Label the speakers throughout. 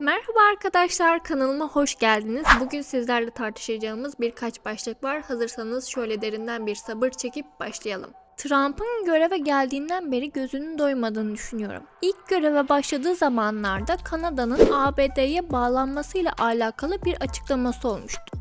Speaker 1: Merhaba arkadaşlar kanalıma hoş geldiniz. Bugün sizlerle tartışacağımız birkaç başlık var. Hazırsanız şöyle derinden bir sabır çekip başlayalım. Trump'ın göreve geldiğinden beri gözünün doymadığını düşünüyorum. İlk göreve başladığı zamanlarda Kanada'nın ABD'ye bağlanmasıyla alakalı bir açıklaması olmuştu.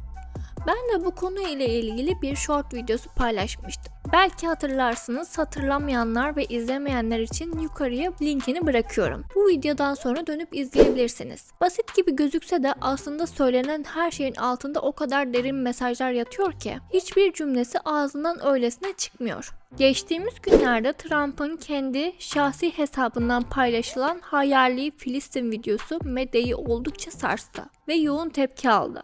Speaker 1: Ben de bu konu ile ilgili bir short videosu paylaşmıştım. Belki hatırlarsınız, hatırlamayanlar ve izlemeyenler için yukarıya linkini bırakıyorum. Bu videodan sonra dönüp izleyebilirsiniz. Basit gibi gözükse de aslında söylenen her şeyin altında o kadar derin mesajlar yatıyor ki hiçbir cümlesi ağzından öylesine çıkmıyor. Geçtiğimiz günlerde Trump'ın kendi şahsi hesabından paylaşılan hayali Filistin videosu medyayı oldukça sarstı ve yoğun tepki aldı.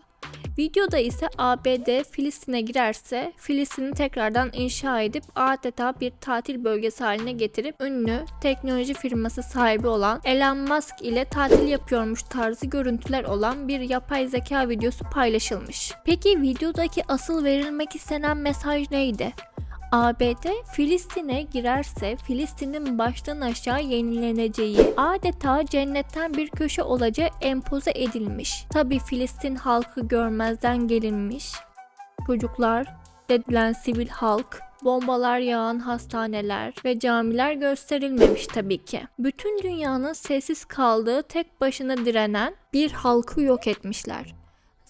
Speaker 1: Videoda ise ABD Filistin'e girerse Filistin'i tekrardan inşa edip adeta bir tatil bölgesi haline getirip ünlü teknoloji firması sahibi olan Elon Musk ile tatil yapıyormuş tarzı görüntüler olan bir yapay zeka videosu paylaşılmış. Peki videodaki asıl verilmek istenen mesaj neydi? ABD Filistin'e girerse Filistin'in baştan aşağı yenileneceği, adeta cennetten bir köşe olacağı empoze edilmiş. Tabi Filistin halkı görmezden gelinmiş. Çocuklar, edilen sivil halk, bombalar yağan hastaneler ve camiler gösterilmemiş tabii ki. Bütün dünyanın sessiz kaldığı tek başına direnen bir halkı yok etmişler.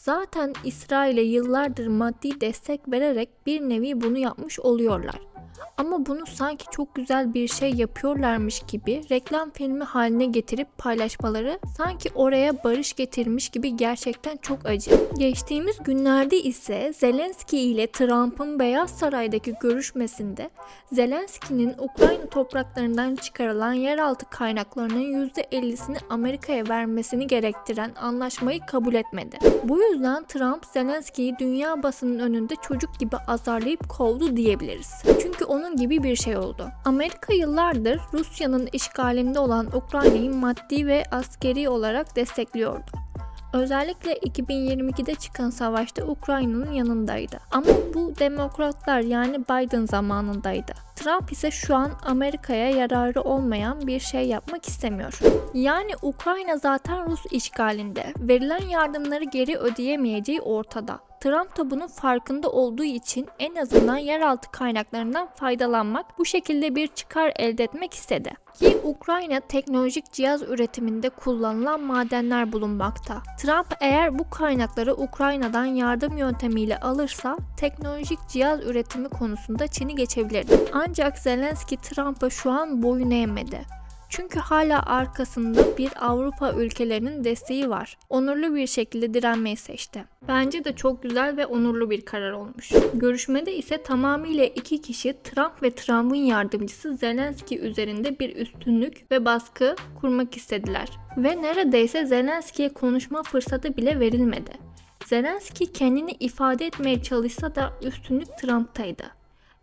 Speaker 1: Zaten İsrail'e yıllardır maddi destek vererek bir nevi bunu yapmış oluyorlar. Ama bunu sanki çok güzel bir şey yapıyorlarmış gibi reklam filmi haline getirip paylaşmaları sanki oraya barış getirmiş gibi gerçekten çok acı. Geçtiğimiz günlerde ise Zelenski ile Trump'ın Beyaz Saray'daki görüşmesinde Zelenski'nin Ukrayna topraklarından çıkarılan yeraltı kaynaklarının %50'sini Amerika'ya vermesini gerektiren anlaşmayı kabul etmedi. Bu yüzden Trump Zelenski'yi dünya basının önünde çocuk gibi azarlayıp kovdu diyebiliriz. Çünkü onun gibi bir şey oldu. Amerika yıllardır Rusya'nın işgalinde olan Ukrayna'yı maddi ve askeri olarak destekliyordu. Özellikle 2022'de çıkan savaşta Ukrayna'nın yanındaydı. Ama bu demokratlar yani Biden zamanındaydı. Trump ise şu an Amerika'ya yararı olmayan bir şey yapmak istemiyor. Yani Ukrayna zaten Rus işgalinde. Verilen yardımları geri ödeyemeyeceği ortada. Trump da bunun farkında olduğu için en azından yeraltı kaynaklarından faydalanmak, bu şekilde bir çıkar elde etmek istedi. Ki Ukrayna teknolojik cihaz üretiminde kullanılan madenler bulunmakta. Trump eğer bu kaynakları Ukrayna'dan yardım yöntemiyle alırsa teknolojik cihaz üretimi konusunda Çin'i geçebilirdi. Ancak Zelenski Trump'a şu an boyun eğmedi. Çünkü hala arkasında bir Avrupa ülkelerinin desteği var. Onurlu bir şekilde direnmeyi seçti. Bence de çok güzel ve onurlu bir karar olmuş. Görüşmede ise tamamıyla iki kişi Trump ve Trump'ın yardımcısı Zelenski üzerinde bir üstünlük ve baskı kurmak istediler. Ve neredeyse Zelenski'ye konuşma fırsatı bile verilmedi. Zelenski kendini ifade etmeye çalışsa da üstünlük Trump'taydı.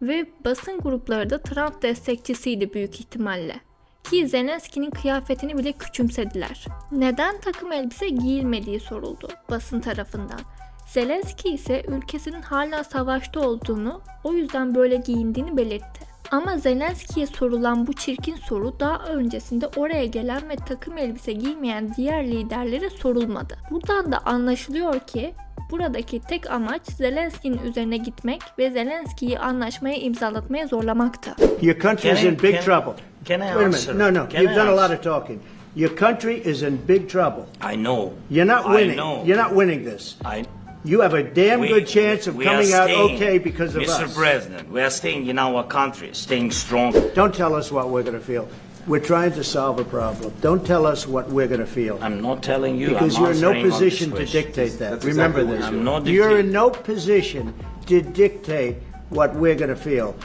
Speaker 1: Ve basın grupları da Trump destekçisiydi büyük ihtimalle ki Zelenski'nin kıyafetini bile küçümsediler. Neden takım elbise giyilmediği soruldu basın tarafından. Zelenski ise ülkesinin hala savaşta olduğunu, o yüzden böyle giyindiğini belirtti. Ama Zelenski'ye sorulan bu çirkin soru daha öncesinde oraya gelen ve takım elbise giymeyen diğer liderlere sorulmadı. Buradan da anlaşılıyor ki buradaki tek amaç Zelenski'nin üzerine gitmek ve Zelenski'yi anlaşmaya imzalatmaya zorlamaktı.
Speaker 2: Your country is
Speaker 3: I-
Speaker 2: in big
Speaker 3: can-
Speaker 2: trouble.
Speaker 3: can I
Speaker 2: Wait a
Speaker 3: answer?
Speaker 2: minute. No, no.
Speaker 3: Can
Speaker 2: You've
Speaker 3: I
Speaker 2: done a lot
Speaker 3: answer?
Speaker 2: of talking. Your country is in big trouble.
Speaker 3: I know.
Speaker 2: You're not
Speaker 3: I
Speaker 2: winning.
Speaker 3: know.
Speaker 2: You're not winning this.
Speaker 3: I,
Speaker 2: You have a damn
Speaker 3: we-
Speaker 2: good chance of coming out
Speaker 3: staying,
Speaker 2: okay because of
Speaker 3: Mr.
Speaker 2: us.
Speaker 3: President, we are staying in our country, staying strong.
Speaker 2: Don't tell us what we're going to feel. We're trying to solve a problem. Don't tell us what we're going to feel.
Speaker 3: I'm not telling you.
Speaker 2: Because
Speaker 3: I'm
Speaker 2: you're in no
Speaker 3: answering on this
Speaker 2: position to
Speaker 3: question.
Speaker 2: dictate that.
Speaker 4: That's
Speaker 2: Remember
Speaker 4: exactly what
Speaker 2: this.
Speaker 3: I'm not
Speaker 2: You're in
Speaker 3: dictating.
Speaker 2: no position to dictate what we're going to feel.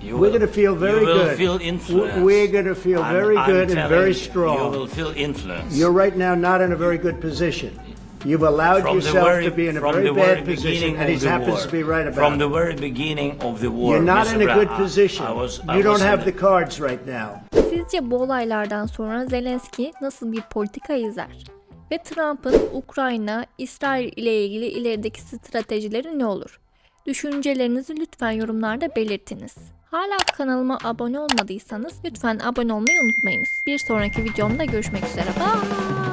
Speaker 3: You
Speaker 2: we're
Speaker 3: will-
Speaker 2: going to feel very
Speaker 3: you will
Speaker 2: good.
Speaker 3: feel
Speaker 2: W-
Speaker 3: influenced.
Speaker 2: We're going to feel
Speaker 3: I'm-
Speaker 2: very
Speaker 3: I'm
Speaker 2: good and
Speaker 3: telling
Speaker 2: very
Speaker 3: you,
Speaker 2: strong.
Speaker 3: You will feel influenced.
Speaker 2: You're right now not in a very good position. You've allowed
Speaker 3: from
Speaker 2: yourself
Speaker 3: very,
Speaker 2: to be in a very bad position, and he happens
Speaker 3: war.
Speaker 2: to be right about
Speaker 3: From the very beginning of the war.
Speaker 2: You're not
Speaker 3: Mr.
Speaker 2: in a good position.
Speaker 3: I was, I
Speaker 2: You don't have the cards right now.
Speaker 1: Sizce bu olaylardan sonra Zelenski nasıl bir politika izler? Ve Trump'ın Ukrayna, İsrail ile ilgili ilerideki stratejileri ne olur? Düşüncelerinizi lütfen yorumlarda belirtiniz. Hala kanalıma abone olmadıysanız lütfen abone olmayı unutmayınız. Bir sonraki videomda görüşmek üzere. Bye.